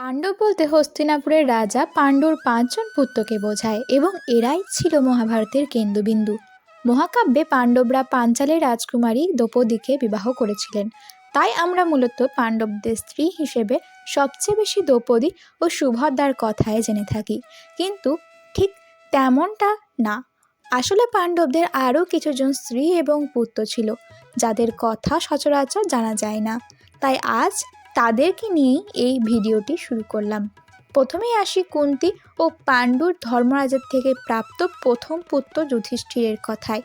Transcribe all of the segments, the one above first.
পাণ্ডব বলতে হস্তিনাপুরের রাজা পাণ্ডুর পাঁচজন পুত্রকে বোঝায় এবং এরাই ছিল মহাভারতের কেন্দ্রবিন্দু। মহাকাব্যে পাণ্ডবরা পাঞ্চালের রাজকুমারী দ্রৌপদীকে বিবাহ করেছিলেন। তাই আমরা মূলত পাণ্ডবদের স্ত্রী হিসেবে সবচেয়ে বেশি দ্রৌপদী ও সুভদ্রার কথায় জেনে থাকি। কিন্তু ঠিক তেমনটা না। আসলে পাণ্ডবদের আরও কিছুজন স্ত্রী এবং পুত্র ছিল, যাদের কথা সচরাচর জানা যায় না। তাই আজ তাদেরকে নিয়েই এই ভিডিওটি শুরু করলাম। প্রথমেই আসি কুন্তি ও পাণ্ডুর ধর্মরাজের থেকে প্রাপ্ত প্রথম পুত্র যুধিষ্ঠিরের কথায়।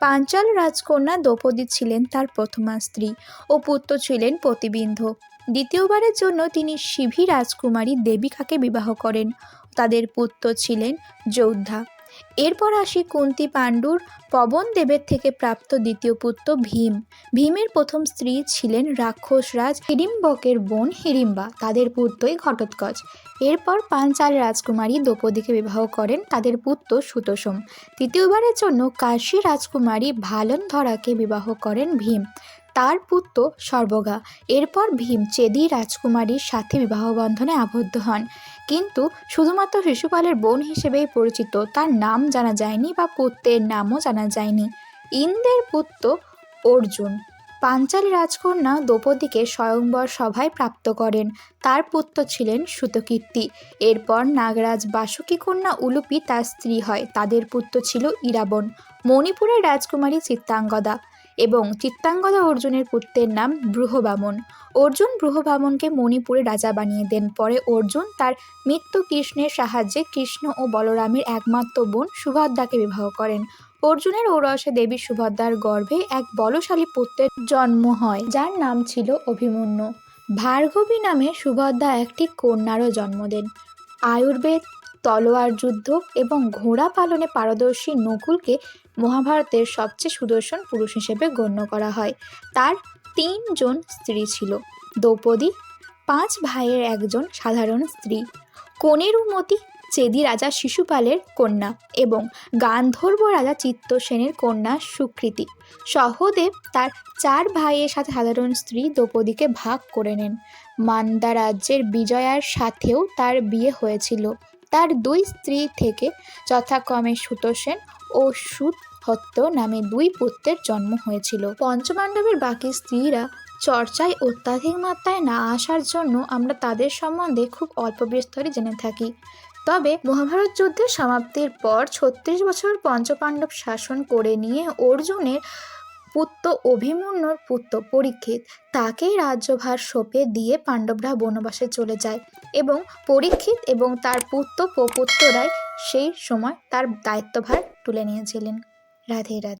পাঞ্চাল রাজকন্যা দ্রৌপদী ছিলেন তার প্রথমা স্ত্রী ও পুত্র ছিলেন প্রতিবিন্ধ দ্বিতীয়বারের জন্য তিনি শিভি রাজকুমারী দেবিকাকে বিবাহ করেন। তাদের পুত্র ছিলেন যোদ্ধা। এরপর আসি কুন্তি পাণ্ডুর পবন দেবের থেকে প্রাপ্ত দ্বিতীয় পুত্র ভীম। ভীমের প্রথম স্ত্রী ছিলেন রাক্ষসরাজ হিড়িম্বকের বোন হিড়িম্বা তাদের পুত্রই ঘটোৎকচ। এরপর পাঞ্চাল রাজকুমারী দ্রৌপদীকে বিবাহ করেন তাদের পুত্র সুতোষম। তৃতীয়বারের জন্য কাশী রাজকুমারী ভালনধরাকে বিবাহ করেন ভীম। তার পুত্র সর্বগা। এরপর ভীম চেদি রাজকুমারীর সাথে বিবাহ বন্ধনে আবদ্ধ হন। কিন্তু শুধুমাত্র শিশুপালের বোন হিসেবেই পরিচিত, তার নাম জানা যায়নি বা পুত্রের নামও জানা যায়নি। ইন্দ্রের পুত্র অর্জুন। পাঞ্চালী রাজকন্যা দ্রৌপদীকে স্বয়ংবর সভায় প্রাপ্ত করেন। তার পুত্র ছিলেন সুতকীর্তি। এরপর নাগরাজ বাসুকী কন্যা উলুপি তার স্ত্রী হয়। তাদের পুত্র ছিল ইরাবণ মণিপুরের রাজকুমারী চিত্তাঙ্গদা এবং চিত্তাঙ্গদা অর্জুনের পুত্রের নাম ব্রুহবামন। অর্জুন ব্রুহবামনকে মণিপুরে রাজা বানিয়ে দেন। পরে অর্জুন তার মৃত্যু কৃষ্ণের সাহায্যে কৃষ্ণ ও বলরামের একমাত্র বোন সুভদ্রাকে বিবাহ করেন। অর্জুনের ঔরসে দেবী সুভদ্রার গর্ভে এক বলশালী পুত্রের জন্ম হয়, যার নাম ছিল অভিমন্যু। ভার্গবী নামে সুভদ্রা একটি কন্যারও জন্ম দেন। আয়ুর্বেদ, তলোয়ার যুদ্ধ এবং ঘোড়া পালনে পারদর্শী নকুলকে মহাভারতের সবচেয়ে সুদর্শন পুরুষ হিসেবে গণ্য করা হয়। তার তিনজন স্ত্রী ছিল। দ্রৌপদী, পাঁচ ভাইয়ের একজন সাধারণ স্ত্রী, কনেরুমতি, চেদি রাজা শিশুপালের কন্যা এবং গান্ধর্ব রাজা চিত্তসেনের কন্যা সুকৃতি। সহদেব তার চার ভাইয়ের সাথে সাধারণ স্ত্রী দ্রৌপদীকে ভাগ করে নেন। মান্দা রাজ্যের বিজয়ার সাথেও তার বিয়ে হয়েছিল। তার দুই স্ত্রী থেকে যথাক্রমে সুতোসেন ও সুতহত্ত নামে দুই পুত্রের জন্ম হয়েছিল। পঞ্চপাণ্ডবের বাকি স্ত্রীরা চর্চায় অত্যাধিক মাত্রায় না আসার জন্য আমরা তাদের সম্বন্ধে খুব অল্প বিস্তরে জেনে থাকি। তবে মহাভারত যুদ্ধের সমাপ্তির পর ছত্রিশ বছর পঞ্চপাণ্ডব শাসন করে নিয়ে অর্জুনের পুত্র অভিমন্যুর পুত্র পরীক্ষিত তাকেই রাজ্যভার সঁপে দিয়ে পাণ্ডবরা বনবাসে চলে যায় এবং পরীক্ষিত এবং তার পুত্র প্রপুত্ররাই সেই সময় তার দায়িত্বভার তুলে নিয়েছিলেন। রাধে রাধে।